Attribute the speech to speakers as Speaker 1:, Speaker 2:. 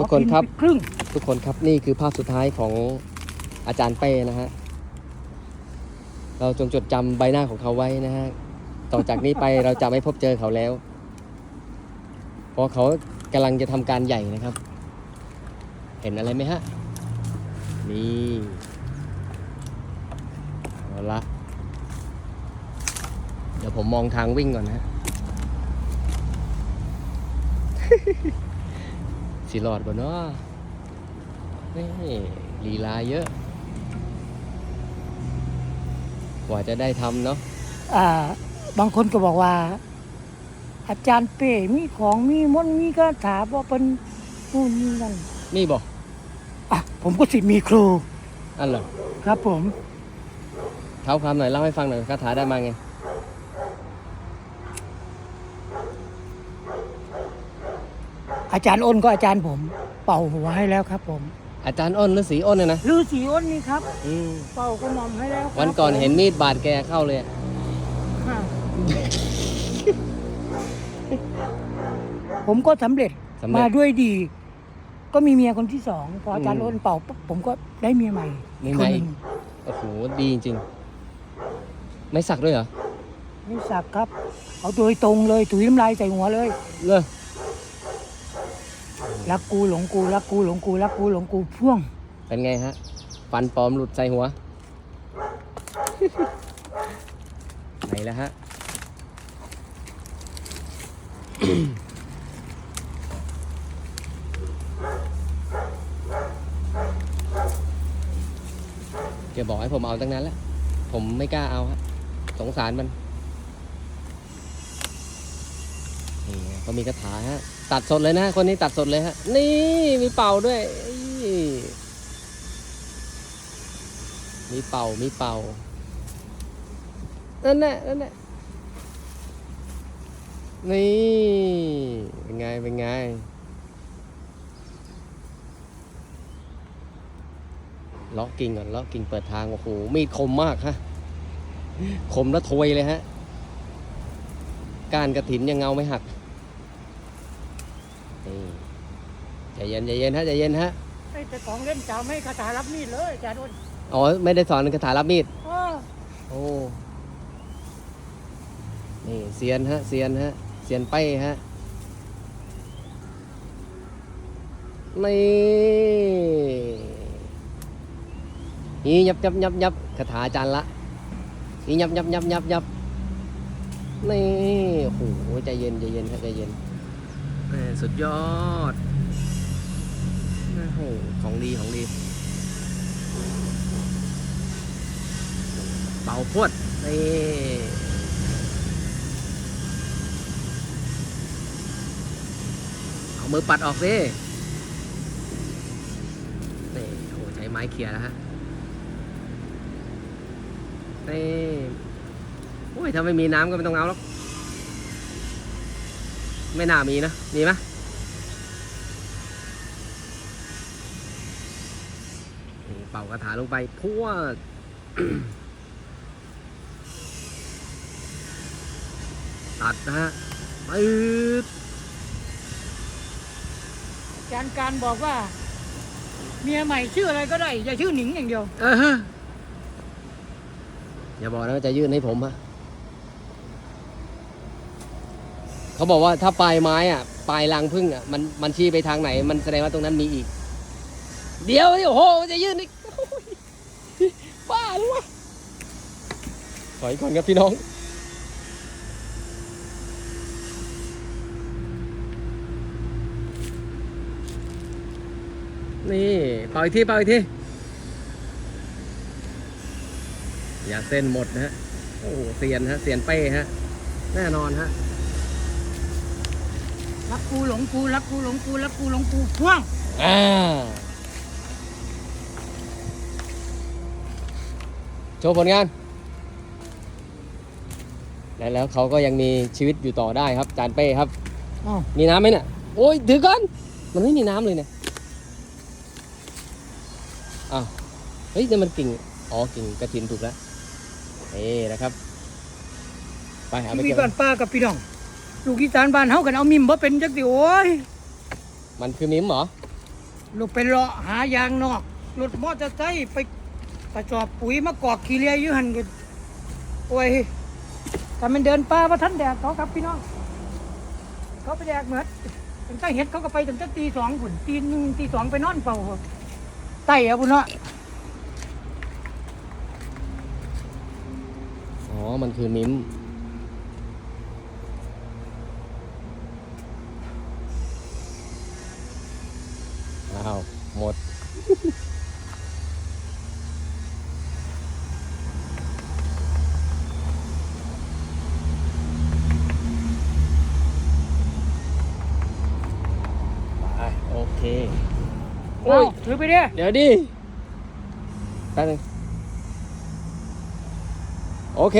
Speaker 1: ทุกคนครับ
Speaker 2: ขอกิไปครึ่ง
Speaker 1: ทุกคนครับนี่คือภาพสุดท้ายของอาจารย์เป้นะฮะ เราจงจดจำใบหน้าของเขาไว้นะฮะ ต่อจากนี้ไป เราจะไม่พบเจอเขาแล้ว เพราะเขากำลังจะทำการใหญ่นะครับ เห็นอะไรไหมฮะ นี่เอาละเดี๋ยวผมมองทางวิ่งก่อนนะฮะ สิรอดบ่เนาะนี่ลีลาเยอะ กว่าจะได้ทำเนาะ
Speaker 2: อ่า บางคนก็บอกว่า อาจารย์เป้มีของมีมนต์มีคาถาบอกเป็นนู่นนี่นั่น
Speaker 1: นี่บอก
Speaker 2: อะผมก็สิมีครู
Speaker 1: อันเหรอ
Speaker 2: ครับผม
Speaker 1: เท้าความหน่อยเล่าให้ฟังหน่อยคาถาได้มาไง
Speaker 2: อาจารย์อ้นก็อาจารย์ผม เป่าหัวให้แล้วครับผม
Speaker 1: อาจารย์อ้นหรือสีอ้นน่ะนะ
Speaker 2: ฤาษีอ้นนี่ครับ
Speaker 1: อืม
Speaker 2: เป่ากระหม่อมให้แล้วครับ
Speaker 1: วันก่อน
Speaker 2: ผม
Speaker 1: เห็นมีดบาดแกเข้าเลยอะ
Speaker 2: อ่าผมก็สำเร็จ
Speaker 1: สำเร็
Speaker 2: มา
Speaker 1: จ
Speaker 2: ด้วยดี ก็มีเมียคนที่สองพออาจารย์อ้นเป่าปุ๊บผมก็ได้เมียใหม่
Speaker 1: มี
Speaker 2: อีก
Speaker 1: ไห
Speaker 2: ค
Speaker 1: ม
Speaker 2: นหนึ่ง
Speaker 1: โอ้โหดีจริงๆไม่สักด้วยเหรอ
Speaker 2: ไม่สักครับ เอาโดยตรงเลยถุยน้ำลายใส่หัวเลย
Speaker 1: เลย
Speaker 2: รักกูหลงกูรักกูหลงกูรักกูหลงกูพ่วง
Speaker 1: เป็นไงฮะ ฟันปลอมหลุดใส่หัว ไหนแล้วฮะแกบอกให้ผมเอาตั้งนั้นแล้ว ผมไม่กล้าเอาฮะ สงสารมันนี่ไงเขามีคาถาฮะ ตัดสดเลยนะ คนนี้ตัดสดเลยฮะ นี่มีเป่าด้วย มีเป่ามีเป่า นั่นแหละนั่นแหละนี่ เป็นไง เป็นไง ล็อกกิ่งก่อนล็อกกิ่งเปิดทาง โอ้โห มีดคมมากฮะ คมแล้วทวยเลยฮะ กานกระถินยังเงาไม่หัก นี่ ใจเย็นใจเย็นฮะใจเย็นฮะ
Speaker 2: ไอ้แต่ของเล่นจ๋าไม่คาถารับมีดเลยอาจารย์อ้น
Speaker 1: อ๋อไม่ได้สอนคาถารับมีด
Speaker 2: อ้อ
Speaker 1: โอ้นี่เซียนฮะเซียนฮะเซียนไปฮะนี่นี่ยับยับยับยับคาถาอาจารย์ละนี่ยับยับยับยับยับนี่โอ้โหใจเย็นใจเย็นฮะใจเย็นแหม่สุดยอด โอ้โห ของดีของดีเป่าพวดนี่เอามือปัดออกสินี่โอ้โหใช้ไม้เขี่ยแล้วฮะนี่โอ้ย ถ้าไม่มีน้ำก็ไม่ต้องเอาหรอก ไม่น่ามีนะ มีไหม เป่ากระถาลงไปพวดตัดนะฮะปึ๊บ
Speaker 2: อาจารย์การบอกว่า เมียใหม่ชื่ออะไรก็ได้ อย่าชื่อหนิงอย่างเดียว
Speaker 1: เออฮะอย่าบอกนะว่าจะยื่นให้ผมฮะเขาบอกว่าถ้าปลายไม้อะปลายรังพึ่งอะมันมันชี้ไปทางไหน มันแสดงว่าตรงนั้นมีอีก เดี๋ยวดิโอ้โหจะยื่นอีกโอ้ย บ้าหรือวะถอยก่อนครับพี่น้องนี่เป่าอีกทีเป่าอีกทีอย่าเส้นหมดนะฮะ โอ้โหเซียนฮะเซียนเป้ฮะ แน่นอนฮะ
Speaker 2: รักกูหลงกูรักกูหลงกูรักกูหลงกูพ่วง
Speaker 1: อ่า โชว์ผลงาน และแล้วเขาก็ยังมีชีวิตอยู่ต่อได้ครับจานเป้ครับ
Speaker 2: อ้าว
Speaker 1: มีน้ำไหมเนี่ย โอ้ยถือก่อนมันไม่มีน้ำเลยเนี่ย อ้าว เฮ้ยนี่มันกิ่ง อ๋อ กิ่งกระถินถูกแล้วนี่นะครับ ไปเอาไป
Speaker 2: มี
Speaker 1: เก็บ
Speaker 2: บ้านป้ากับพี่น้อง ลูกอีสานบ้านเฮากันเอามิมบ่เป็นจักสิโอ้ย
Speaker 1: มันคือมิ้มเหรอ
Speaker 2: ลูกไปเลาะหายางนอกรถมอเตอร์ไซค์ไป กระสอบปุ๋ยมากอกขี้เลียอยู่หันกันโอ้ยแต่มันเดินป่าว่าท่านแดดเขาครับพี่น้อง เขาไปแดกเหมือนตั้งแต่เห็ดเขาก็ไปตั้งแต่ตีสองผุนตีหนึ่งตีสองไปนอนเป่าไต่เอาบุญเนาะ
Speaker 1: อ๋อ มันคือมิ้มอ้าว หมด ไป โอ เคโอ้
Speaker 2: เอา
Speaker 1: ย
Speaker 2: ถือไปเด้อ
Speaker 1: เดี๋ยวดิแป๊บนึงโอเค